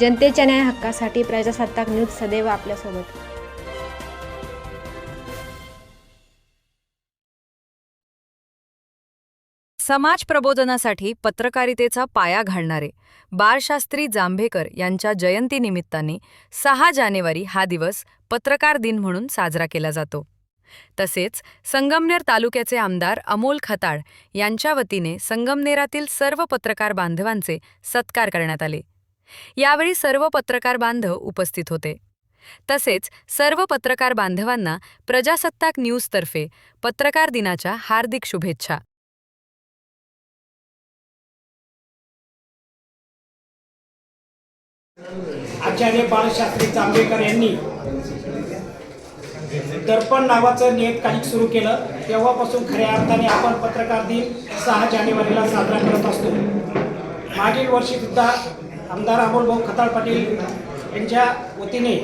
जनतेच्या न्याय हक्कासाठी प्रजासत्ताक न्यूज सदैव आपल्यासोबत. समाज प्रबोधनासाठी पत्रकारितेचा पाया घालणारे बाळशास्त्री जांभेकर यांच्या जयंतीनिमित्ताने सहा जानेवारी हा दिवस पत्रकार दिन म्हणून साजरा केला जातो. तसेच संगमनेर तालुक्याचे आमदार अमोल खताळ यांच्या वतीने संगमनेरातील सर्व पत्रकार बांधवांचे सत्कार करण्यात आले. यावेळी सर्व पत्रकार बांधव उपस्थित होते. तसेच सर्व पत्रकार बांधवांना प्रजासत्ताक न्यूजतर्फे पत्रकार दिनाच्या हार्दिक शुभेच्छा. आचार्य बाळशास्त्री जांभेकर यांनी दर्पण नावाचं नियतकालिक सुरू केलं. तेव्हापासून खऱ्या अर्थाने आपण पत्रकार दिन सहा जानेवारीला साजरा करत असतो. मागील वर्षी सुद्धा आमदार अमोल भाऊ खताळ पाटील यांच्या वतीने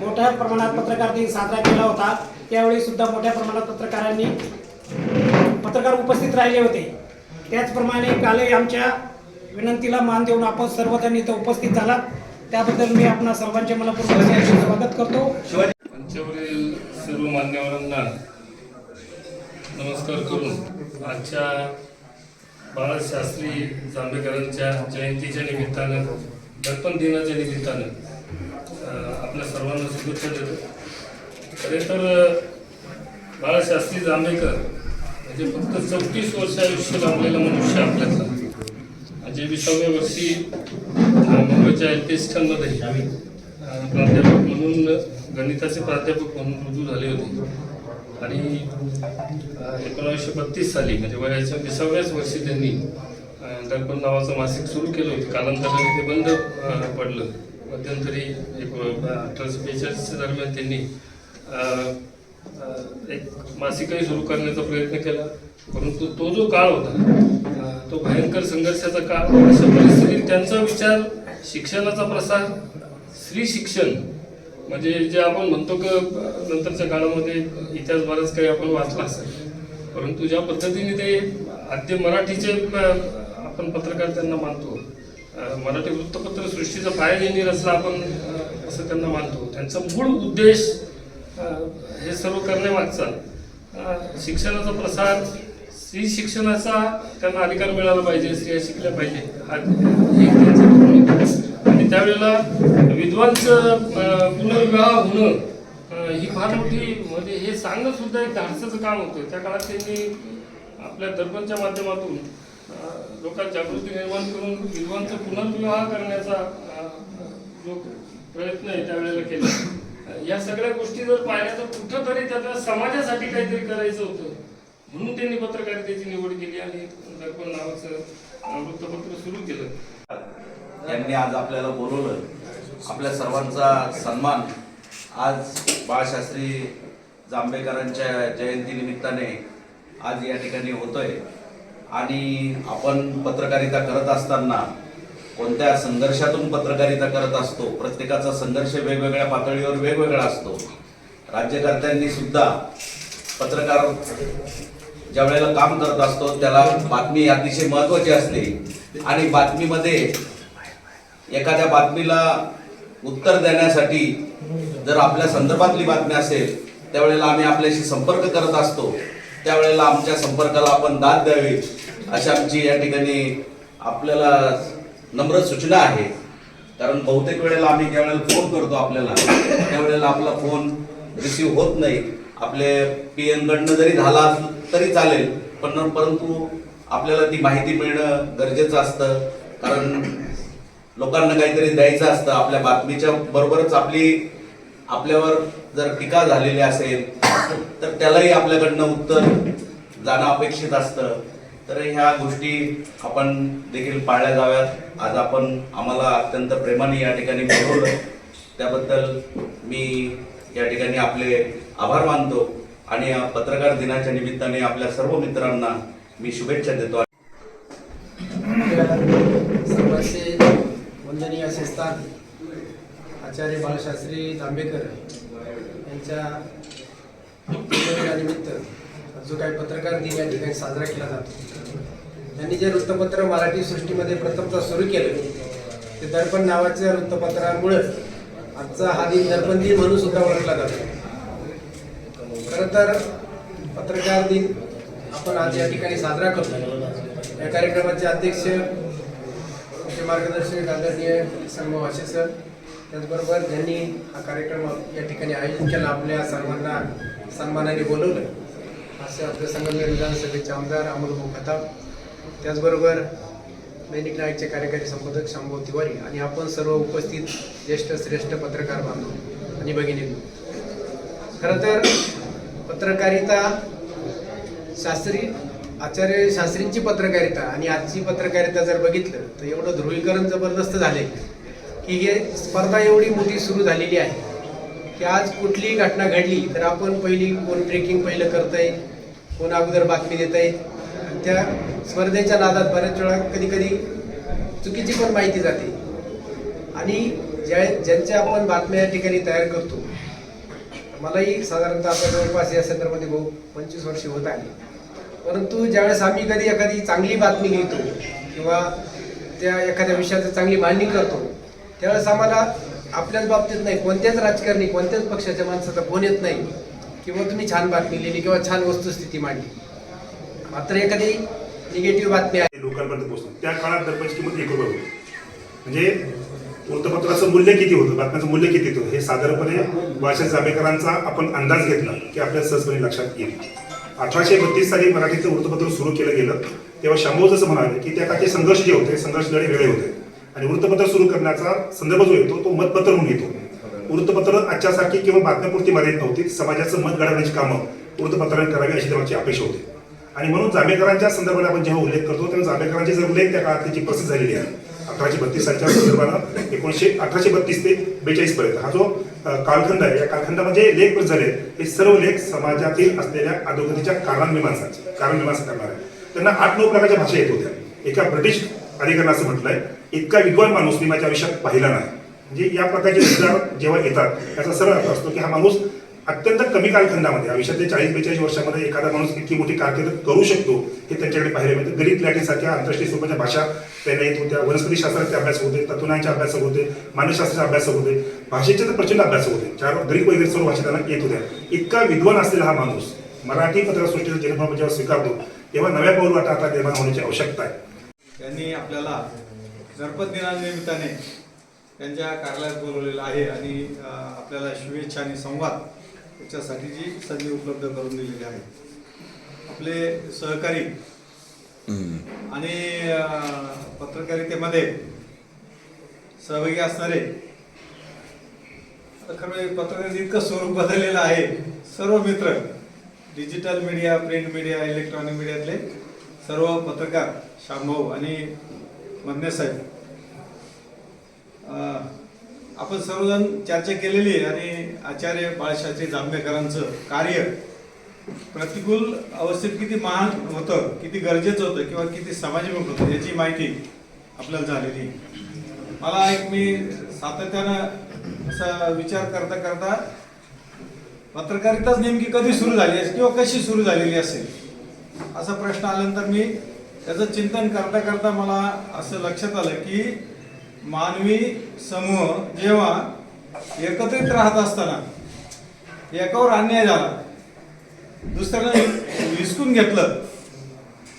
मोठ्या प्रमाणात पत्रकार दिन साजरा केला होता. त्यावेळी सुद्धा मोठ्या प्रमाणात पत्रकारांनी पत्रकार उपस्थित राहिले होते. त्याचप्रमाणे कालही आमच्या विनंतीला मान देऊन आपण सर्वजण इथं उपस्थित झाला त्याबद्दल मी आपणा सर्वांचे मला स्वागत करतो. मंचावरील सर्व मान्यवरांना नमस्कार करून आजच्या बाळशास्त्री जांभेकरांच्या जयंतीच्या निमित्तानं दर्पण दिनाच्या निमित्तानं आपल्या सर्वांना शुभेच्छा देतो. खरे तर बाळशास्त्री जांभेकर म्हणजे फक्त चौतीस वर्ष आयुष्य लाभलेला मनुष्य आपल्यातला. म्हणजे विसाव्या वर्षी मुंबईच्या एल पी मध्ये प्राध्यापक म्हणून गणिताचे प्राध्यापक म्हणून रुजू झाले होते. आणि एकोणावीसशे बत्तीस साली म्हणजे वयाच्या विसाव्याच वर्षी त्यांनी दर्पण नावाचं मासिक सुरू केलं होतं. कालांतराने ते बंद पडलं. मध्यंतरी एक अठराशे बेचाळीसच्या दरम्यान त्यांनी एक मासिकही सुरू करण्याचा प्रयत्न केला. परंतु तो जो काळ होता तो भयंकर संघर्षाचा काळ. अशा परिस्थितीत त्यांचा विचार शिक्षणाचा प्रसार स्त्री शिक्षण म्हणजे जे आपण म्हणतो की नंतरच्या काळामध्ये इतिहास बराच काही आपण वाचला असेल. परंतु ज्या पद्धतीने ते आद्य मराठीचे आपण पत्रकार त्यांना मानतो. मराठी वृत्तपत्र सृष्टीचा पाया ज्यांनी रचला आपण असं त्यांना मानतो. त्यांचा मूळ उद्देश हे सर्व करण्यामागचा शिक्षणाचा प्रसार स्त्री शिक्षणाचा त्यांना अधिकार मिळाला पाहिजे स्त्रिया शिकल्या पाहिजे. हा त्यावेळेला विद्वांचं पुनर्विवाह होणं ही फार मोठी म्हणजे हे सांगणं सुद्धा एक धाडसाचं काम होतं. त्या काळात त्यांनी आपल्या दर्पणच्या माध्यमातून लोकांत जागृती निर्माण करून विद्वांचा पुनर्विवाह करण्याचा जो प्रयत्न आहे त्यावेळेला केला. या सगळ्या गोष्टी जर पाहिल्या तर कुठंतरी त्याच्या समाजासाठी काहीतरी करायचं होतं. म्हणून त्यांनी पत्रकारितेची निवड केली आणि दर्पण नावाचं वृत्तपत्र सुरू केलं. यांनी आज आपल्याला बोलवलं. आपल्या सर्वांचा सन्मान आज बाळशास्त्री जांभेकरांच्या जयंतीनिमित्ताने आज या ठिकाणी होतोय. आणि आपण पत्रकारिता करत असताना कोणत्या संघर्षातून पत्रकारिता करत असतो प्रत्येकाचा संघर्ष वेगवेगळ्या पातळीवर वेगवेगळा असतो. राज्यकर्त्यांनी सुद्धा पत्रकार ज्या वेळेला काम करत असतो त्याला बातमी अतिशय महत्वाची असते. आणि बातमीमध्ये एखाद्या बातमीला उत्तर देण्यासाठी जर आपल्या संदर्भातली बातमी असेल त्यावेळेला आम्ही आपल्याशी संपर्क करत असतो. त्यावेळेला आमच्या संपर्काला आपण दाद द्यावी अशी आमची या ठिकाणी आपल्याला नम्र सूचना आहे. कारण बहुतेक वेळेला आम्ही ज्या वेळेला फोन करतो आपल्याला त्यावेळेला आपला फोन रिसिव्ह होत नाही. आपले पी कडनं जरी झाला असलं तरी चालेल पण परंतु आपल्याला ती माहिती मिळणं गरजेचं असतं. कारण लोकांना काहीतरी द्यायचं असतं. आपल्या बातमीच्या बरोबरच आपली आपल्यावर जर टीका झालेली असेल तर त्यालाही आपल्याकडनं उत्तर जाणं अपेक्षित असतं. तर ह्या गोष्टी आपण देखील पाळल्या जाव्यात. आज आपण आम्हाला अत्यंत प्रेमाने या ठिकाणी बोलवलं. त्याबद्दल मी या ठिकाणी आपले आभार मानतो. आणि या पत्रकार दिनाच्या निमित्ताने आपल्या सर्व मित्रांना मी शुभेच्छा देतो. वंदनीय असे स्थान आचार्य बाळशास्त्री जांभेकर यांच्या निमित्त जो काही पत्रकार दिन या ठिकाणी साजरा केला जातो. त्यांनी जे वृत्तपत्र मराठी सृष्टीमध्ये प्रथमतः सुरू केलं ते दर्पण नावाच्या वृत्तपत्रामुळं आजचा हा दिन दर्पण दिन म्हणून सुद्धा ओळखला जातो. खरं तर पत्रकार दिन आपण आज या ठिकाणी साजरा करतो. या कार्यक्रमाचे अध्यक्ष मार्गदर्शक आदरणीय संभव असे सर त्याचबरोबर ज्यांनी हा कार्यक्रम या ठिकाणी आयोजित केला आपल्या सर्वांना सन्मानाने बोलवलं. असे आपल्या संगमनेर विधानसभेचे आमदार अमोल भाऊ त्याचबरोबर दैनिक नायकचे कार्यकारी संपादक शांभाऊ तिवारी आणि आपण सर्व उपस्थित ज्येष्ठ श्रेष्ठ पत्रकार बांधव आणि भगिनी. खरं तर पत्रकारिता शास्त्री आचार्य शास्त्रींची पत्रकारिता आणि आजची पत्रकारिता जर बघितलं तर एवढं ध्रुवीकरण जबरदस्त झाले की हे स्पर्धा एवढी मोठी सुरू झालेली आहे की आज कुठलीही घटना घडली तर आपण पहिली कोण ब्रेकिंग पहिलं करतंय कोण अगोदर बातमी देत आहे त्या स्पर्धेच्या नादात बऱ्याच वेळा कधी कधी चुकीची पण माहिती जाते. आणि ज्या ज्यांच्या आपण बातम्या या ठिकाणी तयार करतो मलाही साधारणतः आता जवळपास या संदर्भामध्ये भाऊ पंचवीस वर्ष होत आली. परंतु ज्यावेळेस आम्ही कधी एखादी चांगली बातमी लिहितो किंवा त्या एखाद्या विषयाचं चांगली मांडणी करतो त्यावेळेस आम्हाला आपल्याच बाबतीत नाही कोणत्याच राजकारणी कोणत्याच पक्षाच्या माणसाचा फोन येत नाही किंवा तुम्ही छान बातमी लिहिली किंवा छान वस्तुस्थिती मांडली. मात्र एखादी निगेटिव्ह बातमी आहे. लोकांपर्यंत पोहोचतो. त्या काळात दर्पणची किंमत एक रुपये म्हणजे वृत्तपत्राचं मूल्य किती होतं? बातम्याचं मूल्य किती होतं? हे साधारणपणे भाषा जांभेकरांचा आपण अंदाज घेतला की आपल्याला सहजपणे लक्षात येईल. अठराशे बत्तीस साली मराठीचं वृत्तपत्र सुरू केलं गेलं. तेव्हा शंभू जसं म्हणाले की त्या काळचे संघर्ष जे होते संघर्ष लढे वेगळे होते. आणि वृत्तपत्र सुरू करण्याचा संदर्भ जो येतो तो मतपत्र म्हणून येतो. वृत्तपत्र आजच्यासारखी किंवा बातम्यापुरती मर्यादित नव्हती. समाजाचं मत घडवण्याची कामं वृत्तपत्राने करावी अशी त्यांची अपेक्षा होती. आणि म्हणून जांभेकरांच्या संदर्भात आपण जेव्हा उल्लेख करतो तेव्हा जांभेकरांचे जर उल्लेख त्या काळात जी प्रसिद्ध झालेली आहे अठराशे बत्तीस सालच्या संदर्भानं एकोणीसशे अठराशे बत्तीस ते बेचाळीस पर्यंत हा जो कालखंड आहे. या कालखंडामध्ये म्हणजे लेख झाले हे सर्व लेख समाजातील असलेल्या अधोगतीच्या कारणमीमांसाचे कारणमीमांसा करणार. आहे त्यांना आठ नऊ प्रकारच्या भाषा येत होत्या. एका ब्रिटिश अधिकाऱ्यानं असं म्हटलंय इतका विद्वान माणूस मी माझ्या आयुष्यात पाहिला नाही. म्हणजे या प्रकारचे विचार जेव्हा येतात त्याचा सरळ अर्थ असतो की हा माणूस अत्यंत कमी कालखंडामध्ये आयुष्यातल्या चाळीस बेचाळीस वर्षामध्ये एखादा माणूस इतकी मोठी कारकीर्द करू शकतो हे त्यांच्याकडे पाहायला मिळतं म्हणजे गणित लॅटिन सारख्या आंतरराष्ट्रीय स्वरूपाच्या भाषा त्यांना येत होत्या वनस्पती शास्त्राचे अभ्यास होते तत्वज्ञानचे अभ्यास होते मानसशास्त्राचे अभ्यास होते भाषेचे तर प्रचंड अभ्यास होते. चार ग्रीक वगैरे सर्व भाषा त्यांना येत होत्या. इतका विद्वान असलेला हा माणूस मराठी पत्रसृष्टीचा जन्म जेव्हा स्वीकारतो तेव्हा नव्या पाऊल आता आता निर्माण होण्याची आवश्यकता आहे. त्यांनी आपल्याला गणपत दिनानिमित्ताने त्यांच्या कार्यालयात बोलवलेलं आहे आणि आपल्याला शुभेच्छा आणि संवाद याच्यासाठीची संधी उपलब्ध करून दिलेली आहे. आपले सहकारी आणि पत्रकारितेमध्ये सहभागी असणारे खरं म्हणजे पत्रकारिता इतकं स्वरूप बदललेलं आहे. सर्व मित्र digital media print media electronic मीडियातले सर्व पत्रकार शांभाऊ आणि मदने साहेब अं, आपण सर्वजण चर्चा केलेली आहे आणि आचार्य बाळशास्त्री जांभेकरांचं कार्य प्रतिकूल अवस्थेत किती महान होतं किती गरजेचं होतं किंवा किती समाजमुख होतं याची माहिती आपल्याला झालेली मला एक मी सातत्यानं असा विचार करता करता पत्रकारिताच नेमकी कधी सुरू झाली असेल किंवा कशी सुरू झालेली असेल असा प्रश्न आल्यानंतर मी त्याचं चिंतन करता करता मला असं लक्षात आलं की मानवी समूह जेव्हा एकत्रित राहत असताना एकावर अन्याय झाला दुसऱ्यानं विसकून घेतलं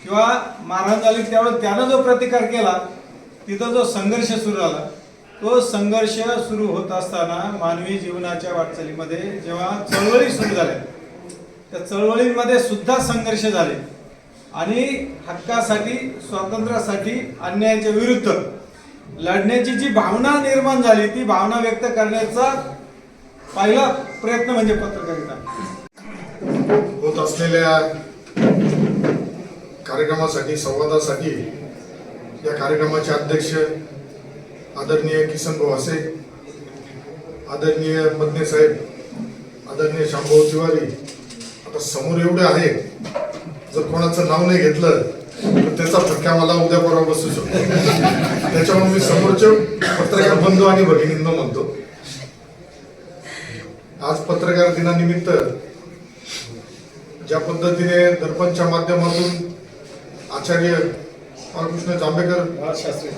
किंवा मारहाण झाली त्यावेळेस त्यानं जो प्रतिकार केला तिथं जो संघर्ष सुरू झाला तो संघर्ष सुरू होत असताना मानवी जीवनाच्या वाटचालीमध्ये जेव्हा चळवळी सुरू झाल्या त्या चळवळींमध्ये सुद्धा संघर्ष झाले आणि हक्कासाठी स्वातंत्र्यासाठी अन्यायाच्या विरुद्ध लढण्याची जी भावना निर्माण झाली ती भावना व्यक्त करण्याचा पहिला प्रयत्न म्हणजे पत्रकारिता. होत असलेल्या कार्यक्रमासाठी संवादासाठी या कार्यक्रमाचे अध्यक्ष आदरणीय किसन भाऊ असे आदरणीय मदने साहेब आदरणीय शामभाऊ तिवारी आता समोर एवढे आहेत जर कोणाचं नाव नाही घेतलं त्याचा फटका मला उद्या परवा बसू शकतो. त्याच्यामुळे मी समोरचे पत्रकार बंधू आणि भगिनींना म्हणतो आज पत्रकार दिनानिमित्त ज्या पद्धतीने दर्पणच्या माध्यमातून आचार्य बाळकृष्ण जांभेकर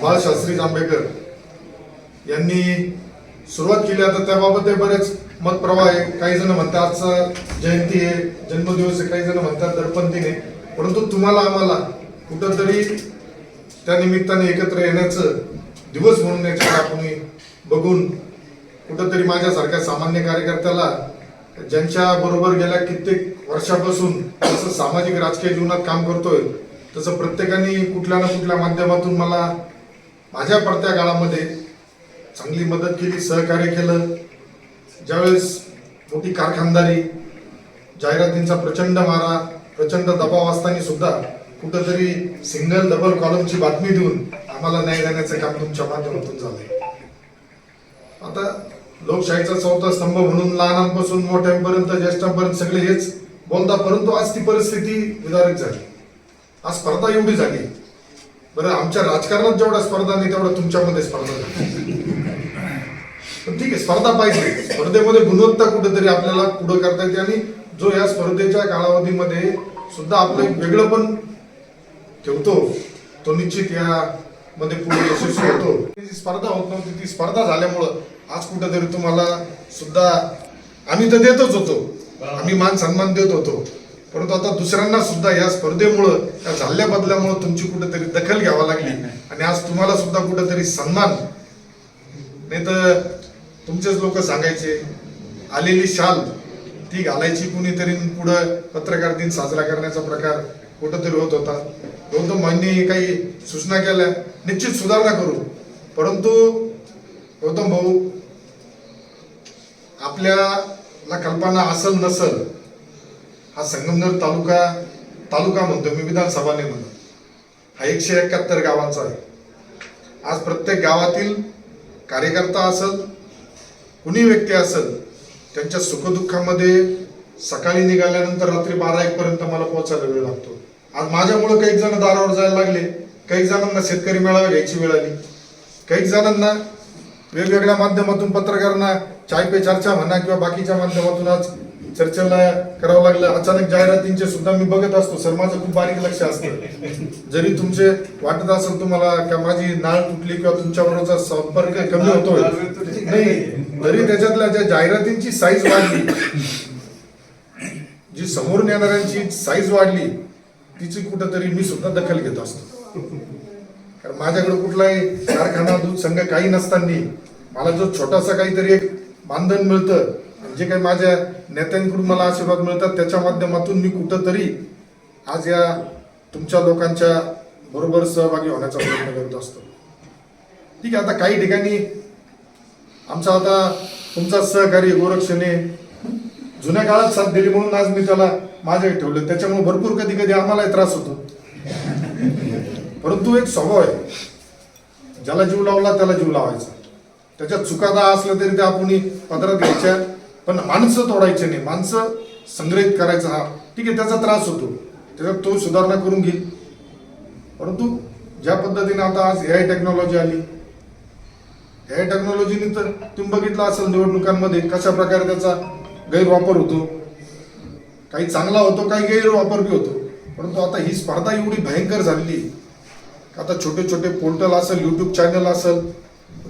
बाळशास्त्री. जांभेकर यांनी सुरुवात केली. आता त्याबाबत बरेच मतप्रवाह आहे. काही जण म्हणतात आजचा जयंती आहे जन्मदिवस आहे. काही जण म्हणतात दर्पण दिन आहे. परंतु तुम्हाला आम्हाला कुठंतरी त्या निमित्ताने एकत्र येण्याचं दिवस म्हणून याच्यावर आपण बघून कुठंतरी माझ्यासारख्या सामान्य कार्यकर्त्याला ज्यांच्या बरोबर गेल्या कित्येक वर्षापासून जसं सामाजिक राजकीय जीवनात काम करतोय तसं प्रत्येकाने कुठल्या ना कुठल्या माध्यमातून मला माझ्या पडत्या काळामध्ये चांगली मदत केली सहकार्य केलं. ज्यावेळेस मोठी कारखानदारी जाहिरातींचा प्रचंड मारा प्रचंड दबाव असताना सुद्धा कुठंतरी सिंगल डबल कॉलमची बातमी देऊन आम्हाला न्याय देण्याचं काम तुमच्या माध्यमातून झालंय. आता लोकशाहीचा चौथा स्तंभ म्हणून लहानांपासून मोठ्यांपर्यंत ज्येष्ठांपर्यंत सगळे हेच बोलता परंतु आज ती परिस्थिती विदारक झाली. आज स्पर्धा एवढी झाली. बरं आमच्या राजकारणात जेवढा स्पर्धा नाही तेवढा तुमच्यामध्ये स्पर्धा झाली. पण ठीक आहे स्पर्धा पाहिजे. स्पर्धेमध्ये गुणवत्ता कुठेतरी आपल्याला पुढे करता येते आणि जो या स्पर्धेच्या कालावधीमध्ये सुद्धा आपलं एक वेगळं पण ठेवतो. तो निश्चित यामध्ये पुढे यशस्वी होतो. जी स्पर्धा होत नव्हती ती स्पर्धा झाल्यामुळं आज कुठंतरी तुम्हाला सुद्धा आम्ही तर देतच होतो. आम्ही मान सन्मान देत होतो. परंतु आता दुसऱ्यांना सुद्धा या स्पर्धेमुळं या झाल्या बदल्यामुळं तुमची कुठेतरी दखल घ्यावा लागली. आणि आज तुम्हाला सुद्धा कुठेतरी सन्मान. नाही तर तुमचेच लोक सांगायचे आलेली शाल ती घालायची कुणीतरी पुढं पत्रकार दिन साजरा करण्याचा प्रकार. कुठंतरी होत. होता गौतम काही सूचना केल्या. निश्चित सुधारणा करू. परंतु गौतम भाऊ आपल्याला कल्पना असल नसल हा संगमनेर तालुका तालुका म्हणतो मी विधानसभा नाही हा एकशे एकाहत्तर गावांचा आहे. आज प्रत्येक गावातील कार्यकर्ता असल कुणी व्यक्ती असेल त्यांच्या सुखदुःखामध्ये सकाळी निघाल्यानंतर रात्री बारा एक पर्यंत मला पोहोचायला वेळ लागतो. आज माझ्यामुळे काही जण दारावर जायला लागले. काही जणांना शेतकरी मेळावा घ्यायची वेळ आली. काही जणांना वेगवेगळ्या माध्यमातून पत्रकारांना चाय पे चर्चा म्हणा किंवा बाकीच्या माध्यमातून आज चर्चेला करावं लागलं. अचानक जाहिरातींचे सुद्धा मी बघत असतो. सर माझं खूप बारीक लक्ष असतं. जरी तुमचे वाटत असेल तुम्हाला का माझी नाळ तुटली किंवा तुमच्याबरोबरचा संपर्क कमी होतोय. नाही तरी त्याच्यातल्या ज्या जाहिरातींची साईज वाढली जी समोरून येणाऱ्यांची साईज वाढली तिची कुठंतरी मी सुद्धा दखल घेत असतो. कारण माझ्याकडे कुठलाही कारखाना दूध संघ काही नसताना मला जो छोटासा काहीतरी एक मानधन मिळतं जे काही माझ्या नेत्यांकडून मला आशीर्वाद मिळतात त्याच्या माध्यमातून मी कुठंतरी आज या तुमच्या लोकांच्या बरोबर सहभागी होण्याचा प्रयत्न करत असतो. ठीक आहे आता काही ठिकाणी आमचा आता तुमचा सहकारी गोरक्षणे जुन्या काळात साथ दिली म्हणून आज मी त्याला माझ्या ठेवलं. त्याच्यामुळे भरपूर कधी कधी आम्हालाही त्रास होतो. परंतु एक स्वभाव आहे. ज्याला जीव लावला त्याला जीव लावायचा. त्याच्यात चुकादा असलं तरी त्या आपण पदरात घ्यायच्या. पण माणसं तोडायचे नाही. माणसं संग्रहित करायचा हा. ठीक आहे त्याचा त्रास होतो. त्याच्यात तो सुधारणा करून घेईल. परंतु ज्या पद्धतीने आता आज ए आय टेक्नॉलॉजी आली ए आय टेक्नॉलॉजीने तर तुम्ही बघितलं असेल निवडणुकांमध्ये कशा प्रकारे त्याचा गैरवापर होतो. काही चांगला होतो काही गैरवापर बी होतो. परंतु आता ही स्पर्धा एवढी भयंकर झालेली आता छोटे छोटे पोर्टल असेल युट्यूब चॅनल असेल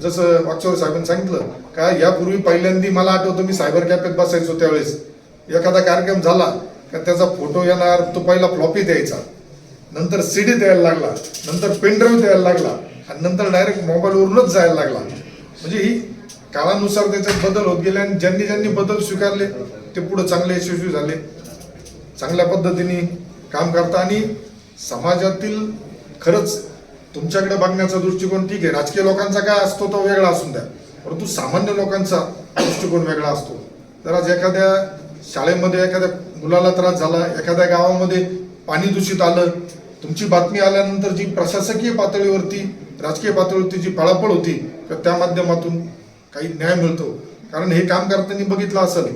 जसं मागच्या साहेबांनी सांगितलं का यापूर्वी पहिल्यांदा मला आठवतं मी सायबर कॅफेत बसायचो त्यावेळेस. एखादा कार्यक्रम झाला का त्याचा फोटो येणार तो पहिला फ्लॉपी द्यायचा. नंतर सीडी द्यायला लागला नंतर पेनड्राईव्ह द्यायला लागला आणि नंतर डायरेक्ट मोबाईलवरूनच जायला लागला. म्हणजे ही काळानुसार त्याच्यात बदल होत गेले आणि ज्यांनी ज्यांनी बदल स्वीकारले ते पुढे चांगले यशस्वी झाले. चांगल्या पद्धतीने काम करता आणि समाजातील खरंच तुमच्याकडे बघण्याचा दृष्टिकोन ठीक आहे. राजकीय लोकांचा काय असतो तो वेगळा असून द्या. परंतु सामान्य लोकांचा दृष्टिकोन वेगळा असतो. तर आज एखाद्या शाळेमध्ये एखाद्या मुलाला त्रास झाला एखाद्या गावामध्ये पाणी दूषित आलं तुमची बातमी आल्यानंतर जी प्रशासकीय पातळीवरती राजकीय पातळीवरती जी पळापळ होती तर त्या माध्यमातून काही न्याय मिळतो. कारण हे काम करताना बघितलं असेल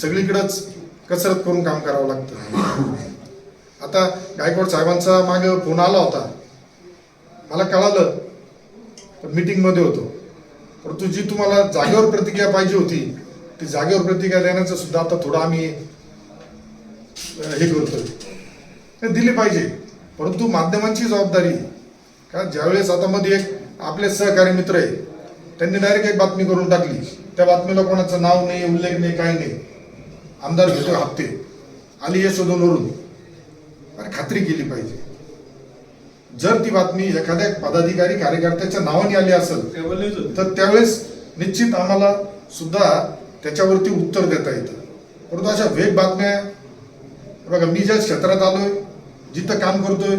सगळीकडंच कसरत करून काम करावं लागतं. आता गायकवाड साहेबांचा मागे फोन आला होता. मला कळालं मीटिंगमध्ये होतो. परंतु जी तुम्हाला जागेवर प्रतिक्रिया पाहिजे होती. ती जागेवर प्रतिक्रिया देण्याचं सुद्धा आता थोडं आम्ही हे करतोय. ते दिली पाहिजे. परंतु माध्यमांची जबाबदारी का ज्यावेळेस आता मध्ये एक आपले सहकारी मित्र आहे त्यांनी डायरेक्ट एक बातमी करून टाकली. त्या बातमीला कोणाचं नाव नाही उल्लेख नाही काही नाही. आमदार घेतो हप्ते. आली यशोधनवरून अरे खात्री केली पाहिजे. जर ती बातमी एखाद्या पदाधिकारी कार्यकर्त्याच्या नावाने आली असेल. तर त्यावेळेस निश्चित आम्हाला सुद्धा त्याच्यावरती उत्तर देता येतं. परंतु अशा वेग बातम्या बघा मी ज्या क्षेत्रात आलोय जिथं काम करतोय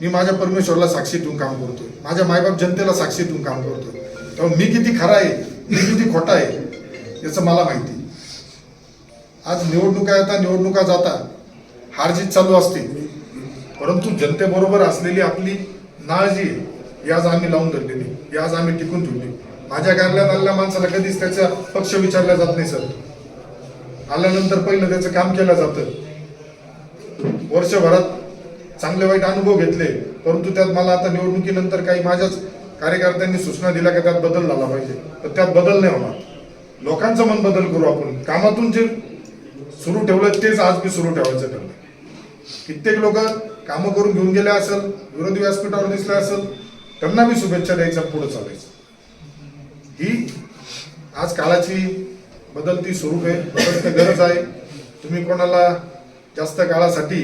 मी माझ्या परमेश्वरला साक्षी ठेवून काम करतोय. माझ्या मायबाप जनतेला साक्षी ठेवून काम करतोय. त्यामुळे मी किती खरा आहे मी किती खोटा आहे याचं मला माहिती. आज निवडणुका येतात निवडणुका जाता हारजीत चालू असते परंतु जनतेबरोबर असलेली आपली नाळ जी आहे, याज आज आम्ही लावून धरलेली याज आम्ही टिकून ठेवली माझ्या कार्यालयात आलेल्या माणसाला कधीच त्याचा पक्ष विचारला जात नाही सर. आल्यानंतर पहिलं त्याचं काम केलं जातं. वर्षभरात चांगले वाईट अनुभव घेतले परंतु त्यात मला आता निवडणुकीनंतर काही माझ्याच कार्यकर्त्यांनी सूचना दिल्या की त्यात बदल झाला पाहिजे. तर त्यात बदल नाही होणार. लोकांचं मन बदल करू आपण. कामातून जे सुरू ठेवलं तेच आज मी सुरू ठेवायचं ठरलं कित्येक लोक कामं करून घेऊन गेले असेल विरोधी व्यासपीठावर दिसले असेल त्यांना मी शुभेच्छा द्यायच्या पुढे चालायचं. ही आज काळाची बदलती स्वरूप आहे बदलती गरज आहे. तुम्ही कोणाला जास्त काळासाठी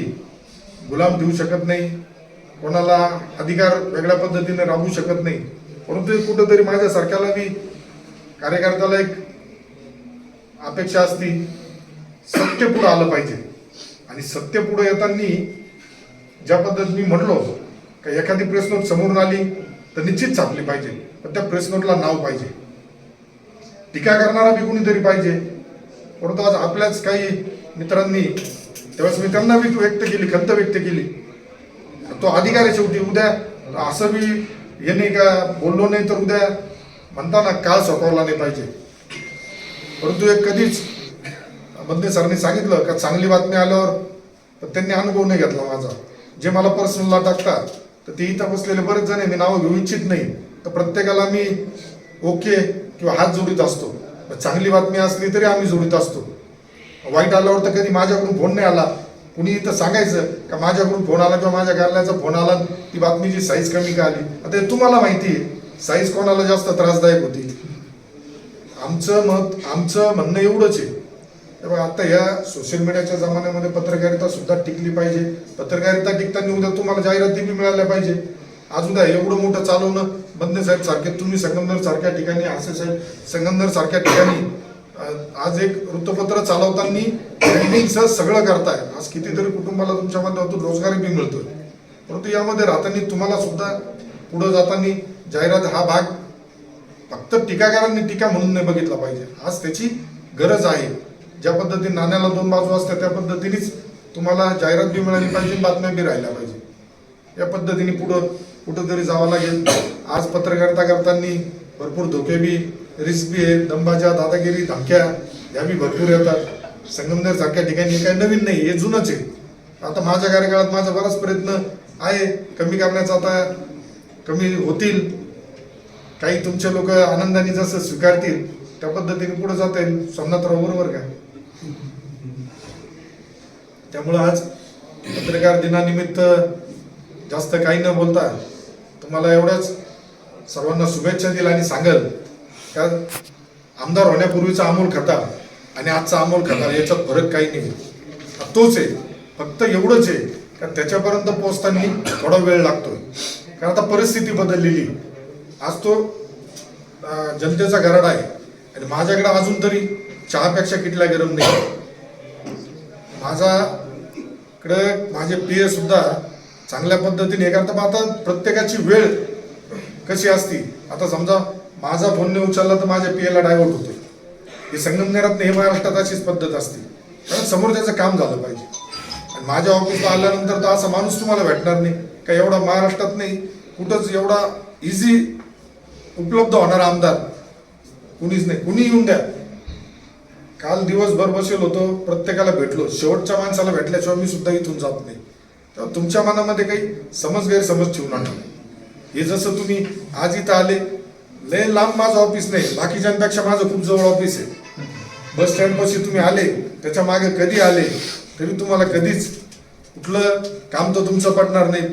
गुलाम देऊ शकत नाही. कोणाला अधिकार वेगळ्या पद्धतीने राबवू शकत नाही. परंतु एक कुठंतरी माझ्यासारख्याला बी कार्यकर्त्याला एक अपेक्षा असती सत्य पुढं आलं पाहिजे. आणि सत्य पुढं येताना ज्या पद्धत मी म्हणलो का एखादी प्रेस नोट समोरून आली तर निश्चित छापली पाहिजे. पण त्या प्रेस नोटला नाव पाहिजे. टीका करणारा बी कुणीतरी पाहिजे. परंतु आज आपल्याच काही मित्रांनी त्यावेळेस मी त्यांना बी व्यक्त केली खंत व्यक्त केली. तो अधिकार आहे शेवटी उद्या असं मी हे नाही का बोललो नाही तर उद्या म्हणताना काळ सोपवला नाही पाहिजे. परंतु एक कधीच बंदे सरांनी सांगितलं का चांगली बातमी आल्यावर तर त्यांनी अनुभव नाही घेतला माझा. जे मला पर्सनलला टाकतात तर ते इथं बसलेले बरेच जण मी नावं घेऊ इच्छित नाही. तर प्रत्येकाला मी ओके किंवा हात जोडीत असतो. चांगली बातमी असली तरी आम्ही जोडीत असतो. वाईट आल्यावर तर कधी माझ्याकडून फोन नाही आला. कुणी इथं सांगायचं का माझ्याकडून फोन आला किंवा माझ्या कार्यालयाचा फोन आला ती बातमीची साईज कमी का आली आता तुम्हाला माहिती आहे साईज कोणाला जास्त त्रासदायक होती? आमचं मत आमचं म्हणणं एवढंच आहे. तेव्हा आता या सोशल मीडियाच्या जमान्यामध्ये पत्रकारिता सुद्धा टिकली पाहिजे. पत्रकारिता टिकताना उद्या तुम्हाला जाहिराती बी मिळाल्या पाहिजे. आज उद्या एवढं मोठं चालवणं बंदे साहेब सारखे तुम्ही संगमनेर सारख्या ठिकाणी असे साहेब संगमनेर सारख्या ठिकाणी आज एक वृत्तपत्र चालवताना ब्रँडिंगचं सगळं करताय. आज कितीतरी कुटुंबाला तुमच्या माध्यमातून रोजगारी बी मिळतोय. परंतु यामध्ये राहताना तुम्हाला सुद्धा पुढे जाताना जाहिरात हा भाग फक्त टीकाकारांनी टीका म्हणून नाही बघितला पाहिजे. आज त्याची गरज आहे. ज्या पद्धतीने नाण्याला दोन बाजू असतात त्या पद्धतीनेच तुम्हाला जाहिरात बी मिळाली पाहिजे बातम्या बी राहिल्या पाहिजे. या पद्धतीने पुढं कुठंतरी जावं लागेल. आज पत्रकारिता करताना भरपूर धोके बी रिस्क आहे. दंबाजा दादागिरी धमक्या या बी भरपूर येतात. संगमनेर सारख्या ठिकाणी हे काही नवीन नाही हे जुनंच आहे. आता माझ्या कार्यकाळात माझा बराच प्रयत्न आहे. कमी करण्याचा आता कमी होतील. काही तुमचे लोक आनंदाने जसं स्वीकारतील त्या पद्धतीने पुढे जाता येईल. सोमनाथराव बरोबर का? त्यामुळं आज पत्रकार दिनानिमित्त जास्त काही न बोलता तुम्हाला एवढ्याच सर्वांना शुभेच्छा दिल्या आणि सांगल. कारण आमदार होण्यापूर्वीचा अमोल खतार आणि आजचा अमोल खतार याच्यात फरक काही नाही तोच आहे. फक्त एवढंच आहे. का त्याच्यापर्यंत पोहोचताना थोडा वेळ लागतोय. कारण आता परिस्थिती बदललेली आज तो जनतेचा गराडा आहे. आणि माझ्याकडे अजून तरी चहापेक्षा किटला गरम नाही. माझा कडे माझे पी सुद्धा चांगल्या पद्धतीने हे करता आता प्रत्येकाची वेळ कशी असती? आता समजा माझा फोन नाही उचलला तर माझ्या पी एला डायव्हर्ट होतोय हे संगमनेरात हे महाराष्ट्रात अशीच पद्धत असते. कारण समोर त्याचं काम झालं पाहिजे. आणि माझ्या ऑफिसला आल्यानंतर तर असा माणूस तुम्हाला भेटणार नाही. का एवढा महाराष्ट्रात नाही कुठंच एवढा इझी उपलब्ध होणारा आमदार कुणीच नाही. कुणी येऊन द्या. काल दिवसभर बसेल होतो प्रत्येकाला भेटलो. शेवटच्या माणसाला भेटल्याशिवाय मी सुद्धा इथून जात नाही. तर तुमच्या मनामध्ये काही समज गैरसमज ठेवू नका हे जसं तुम्ही आज इथं आले लय लांब माझं ऑफिस नाही. बाकीच्यांपेक्षा माझं खूप जवळ ऑफिस आहे. बस स्टँडपाशी तुम्ही आले त्याच्यामागे कधी आले तरी तुम्हाला कधीच कुठलं काम तर तुमचं पडणार नाही.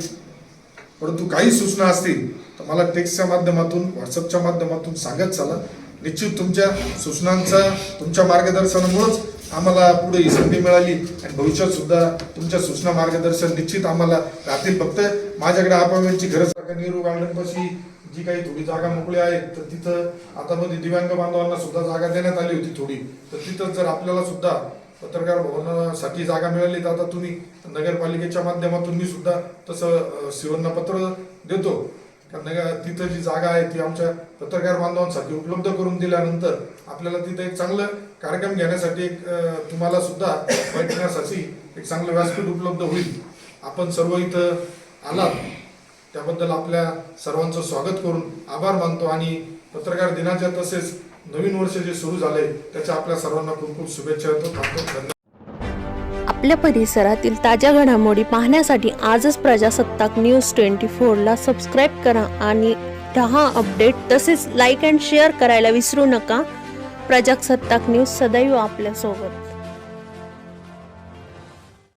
परंतु काही सूचना असतील तर मला टेक्स्टच्या माध्यमातून व्हॉट्सअपच्या माध्यमातून सांगत चला. निश्चित तुमच्या सूचनांचा तुमच्या मार्गदर्शनामुळेच आम्हाला पुढे ही संधी मिळाली आणि भविष्यात सुद्धा तुमच्या सूचना मार्गदर्शन निश्चित आम्हाला राहतील. फक्त माझ्याकडे अपॉइंटमेंटची गरज नेहरू गार्डनपाशी जी काही थोडी जागा मोकळी आहे तर तिथं आता मध्ये दिव्यांग बांधवांना सुद्धा जागा देण्यात आली होती थोडी. तर तिथं जर आपल्याला सुद्धा पत्रकार भवनासाठी जागा मिळाली तर आता तुम्ही नगरपालिकेच्या माध्यमातून मी सुद्धा तसं अं, शिवांना पत्र देतो. कारण नगर तिथं जी जागा आहे ती आमच्या पत्रकार बांधवांसाठी उपलब्ध करून दिल्यानंतर आपल्याला तिथं एक चांगलं कार्यक्रम घेण्यासाठी एक तुम्हाला सुद्धा बैठण्यासाठी एक चांगलं व्यासपीठ उपलब्ध होईल. आपण सर्व इथं आलात. त्याबद्दल आपल्या सर्वांचं स्वागत करून आभार मानतो आणि पत्रकार दिनाच्या तसेच नवीन वर्ष जे सुरू झाले त्याच्या आपल्या सर्वांना खूप खूप शुभेच्छा देतो. आपल्या परिसरातील ताज्या घडामोडी पाहण्यासाठी आजच प्रजासत्ताक न्यूज ट्वेंटी फोरला सबस्क्राईब करा आणि रहा अपडेट तसेच लाईक अँड शेअर करायला विसरू नका. प्रजासत्ताक न्यूज सदैव आपल्यासोबत